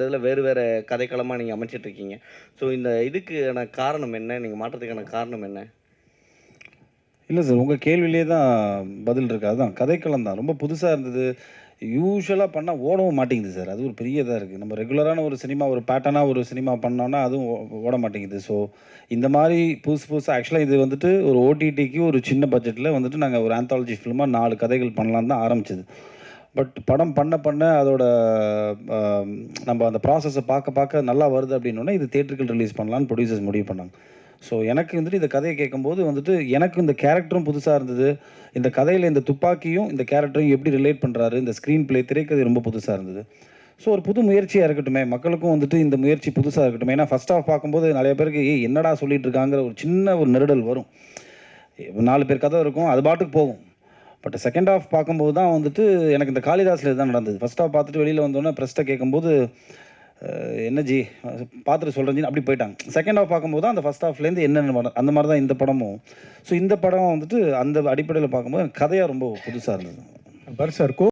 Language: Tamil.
இதில் வேறு வேறு கதைக்களமாக நீங்கள் அமைச்சிட்ருக்கீங்க. ஸோ இந்த இதுக்கான காரணம் என்ன? நீங்கள் மாற்றத்துக்கான காரணம் என்ன? இல்லை சார் உங்கள் கேள்வியிலே தான் பதில் இருக்குது அதுதான் கதைக்களம் தான். ரொம்ப புதுசாக இருந்தது. யூஸ்வலாக பண்ணால் ஓடவும் மாட்டேங்குது சார். அது ஒரு பெரிய இதாக இருக்குது நம்ம ரெகுலரான ஒரு சினிமா ஒரு பேட்டர்னாக ஒரு சினிமா பண்ணோன்னா அதுவும் ஓ- ஓட மாட்டேங்குது. ஸோ இந்த மாதிரி புதுசு புதுசாக ஆக்சுவலாக இது வந்துட்டு ஒரு ஓடிடிக்கு ஒரு சின்ன பட்ஜெட்டில் வந்துட்டு நாங்கள் ஒரு ஆந்தாலஜி ஃபிலிமாக நாலு கதைகள் பண்ணலான்னு தான் ஆரம்பிச்சது. பட் படம் பண்ண பண்ண அதோட நம்ம அந்த ப்ராசஸை பார்க்க பார்க்க நல்லா வருது அப்படின்னா இது தேட்டருக்கு ரிலீஸ் பண்ணலான்னு ப்ரொடியூசர்ஸ் முடிவு பண்ணாங்க. ஸோ எனக்கு வந்துட்டு இந்த கதையை கேட்கும்போது வந்துட்டு எனக்கு இந்த கேரக்டரும் புதுசாக இருந்தது. இந்த கதையில் இந்த துப்பாக்கியும் இந்த கேரக்டரையும் எப்படி ரிலேட் பண்ணுறாரு இந்த ஸ்க்ரீன் பிளே திரைக்கதை ரொம்ப புதுசாக இருந்தது. ஸோ ஒரு புது முயற்சியாக இருக்கட்டுமே மக்களுக்கும் வந்துட்டு இந்த முயற்சி புதுசாக இருக்கட்டும். ஏன்னா ஃபர்ஸ்ட் ஆஃப் பார்க்கும்போது நிறைய பேருக்கு ஏய் என்னடா சொல்லிட்டு இருக்காங்கிற ஒரு சின்ன ஒரு நெருடல் வரும். நாலு பேர் கதை இருக்கும் அது பாட்டுக்கு போகும். பட் செகண்ட் ஆஃப் பார்க்கும்போது தான் வந்துட்டு எனக்கு இந்த காளிதாஸில் இதுதான் நடந்தது. ஃபஸ்ட் ஆஃப் பார்த்துட்டு வெளியில் வந்தோடனே ப்ரெஸ்ட்டை கேட்கும்போது என்ன ஜி பார்த்துட்டு சொல்கிறேன் ஜி அப்படி போயிட்டாங்க. செகண்ட் ஹாஃப் பார்க்கும்போது தான் அந்த ஃபஸ்ட் ஹாஃப்லேருந்து என்னென்ன படம் அந்த மாதிரி தான் இந்த படமும். ஸோ இந்த படம் வந்துட்டு அந்த அடிப்படையில் பார்க்கும்போது எனக்கு கதையாக ரொம்ப புதுசாக இருந்தது. பர் சார் கோ